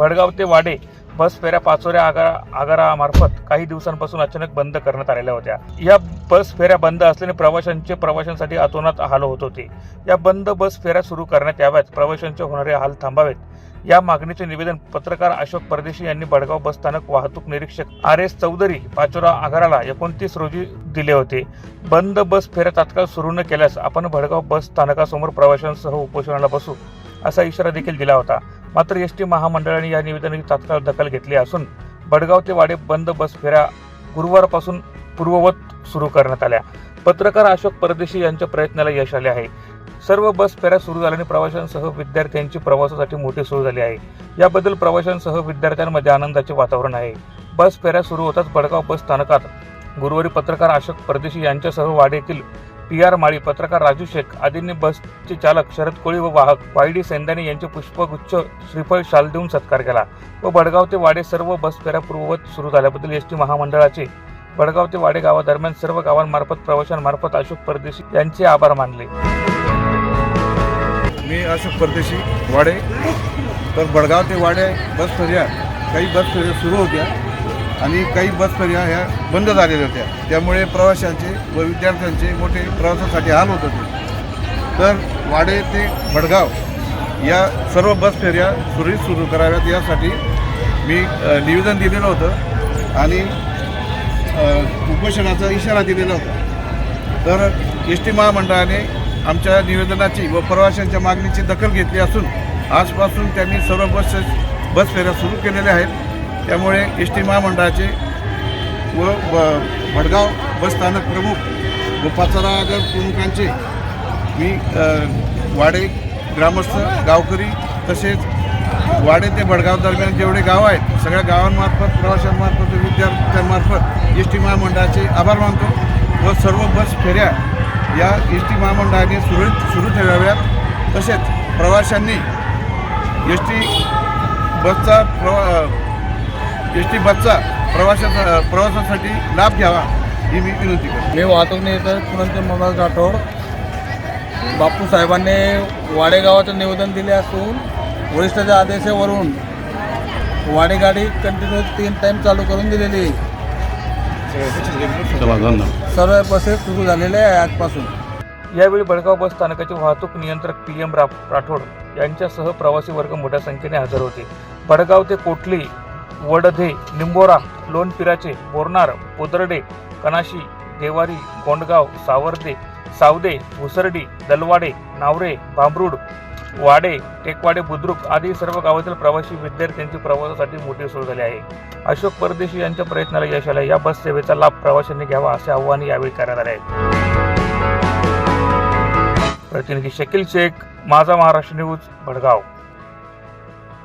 भडगाव ते वाडे बस फेऱ्या पाचोऱ्या आगारा आगारामार्फत काही दिवसांपासून अचानक बंद करण्यात आलेल्या होत्या. या बस फेऱ्या बंद असल्याने प्रवाशांचे प्रवाशांसाठी अतोनात हाल होत होते. या बंद बस फेऱ्या सुरू करण्यात याव्यात. प्रवाशांचे होणारे हाल थांबावेत. या मागणीचे निवेदन पत्रकार अशोक परदेशी यांनी भडगाव बस स्थानक वाहतूक निरीक्षक आर एस चौधरी पाचोरा आगाराला एकोणतीस रोजी दिले होते. बंद बस फेऱ्या तात्काळ सुरू न केल्यास आपण भडगाव बस स्थानकासमोर प्रवाशांसह उपोषणाला बसू असा इशारा देखील दिला होता. मात्र एस टी महामंडळाने या निवेदनाची तात्काळ दखल घेतली असून बडगाव ते वाडे बंद बस फेऱ्या गुरुवारपासून पूर्ववत सुरू करण्यात आल्या. पत्रकार अशोक परदेशी यांच्या प्रयत्नाला यश आले आहे. सर्व बस फेऱ्या सुरू झाल्याने प्रवाशांसह विद्यार्थ्यांची प्रवासासाठी मोठी सोय झाली आहे. याबद्दल प्रवाशांसह विद्यार्थ्यांमध्ये आनंदाचे वातावरण आहे. बस फेऱ्या सुरू होताच बडगाव बस स्थानकात गुरुवारी पत्रकार अशोक परदेशी यांच्यासह वाडे येथील पी आर माळी पत्रकार राजू शेख आदींनी बसचे चालक शरद कोळी व वाहक वायडी सैंदाने सेंदानी यांचे पुष्पगुच्छ श्रीफळ शाल देऊन सत्कार केला. व बडगाव ते वाडे सर्व बस फेऱ्या पूर्ववत सुरू झाल्याबद्दल एस टी महामंडळाचे बडगाव ते वाडे गावादरम्यान सर्व गावांमार्फत प्रवाशांमार्फत अशोक परदेशी यांचे आभार मानले. मी अशोक परदेशी वाडे. तर बडगाव ते वाडे बस फेऱ्या काही बस फेऱ्या सुरू होत्या. आणि काही बस फेऱ्या ह्या बंद झालेल्या होत्या. त्यामुळे प्रवाशांचे व विद्यार्थ्यांचे मोठे प्रवासासाठी हाल होत होते. तर वाडे ते भडगाव या सर्व बस फेऱ्या सुरळीत सुरू कराव्यात. यासाठी मी निवेदन दिलेलं होतं आणि उपोषणाचा इशारा दिलेला होता. तर एस टी महामंडळाने आमच्या निवेदनाची व प्रवाशांच्या मागणीची दखल घेतली असून आजपासून त्यांनी सर्व बस बस फेऱ्या सुरू केलेल्या आहेत. त्यामुळे एस टी महामंडळाचे व ब- भडगाव बस स्थानक प्रमुख व पाचारा प्रमुखांचे मी वाडे ग्रामस्थ गावकरी तसेच वाडे ते भडगाव दरम्यान जेवढे गाव आहेत सगळ्या गावांमार्फत प्रवाशांमार्फत विद्यार्थ्यांमार्फत एस टी महामंडळाचे आभार मानतो व सर्व बस फेऱ्या या एस टी महामंडळाने सुरळीत सुरू ठेवाव्यात. तसेच प्रवाशांनी एस टी बसचा प्रवा एस टी बसचा प्रवासा प्रवासासाठी लाभ घ्यावा ही मी विनंती करतो. मी वाहतूक नियोजक पुनंतर मनोज राठोड बापू साहेबांनी वाडेगावाचं निवेदन दिले असून वरिष्ठाच्या आदेशावरून वाडे गाडी कंटिन्यू तीन टाईम चालू करून दिलेली. सर्व बसेस सुरू झालेल्या आहे आजपासून. यावेळी भडगाव बस स्थानकाचे वाहतूक नियंत्रक पी एम राठोड यांच्यासह प्रवासी वर्ग मोठ्या संख्येने हजर होते. भडगाव ते कोटली वडधे निंबोरा लोणपिराचे बोरनार पोदर्डे कनाशी देवारी गोंडगाव सावर्दे सावदे भुसर्डी दलवाडे नावरे भांबरूड वाडे टेकवाडे बुद्रुक आदी सर्व गावातील प्रवासी विद्यार्थ्यांची प्रवासासाठी मोठी सोय झाली आहे. अशोक परदेशी यांच्या प्रयत्नाला यश आलं. या बस सेवेचा लाभ प्रवाशांनी घ्यावा असे आव्हान यावेळी करण्यात आले आहे. प्रतिनिधी शकील शेख माझा महाराष्ट्र न्यूज भडगाव.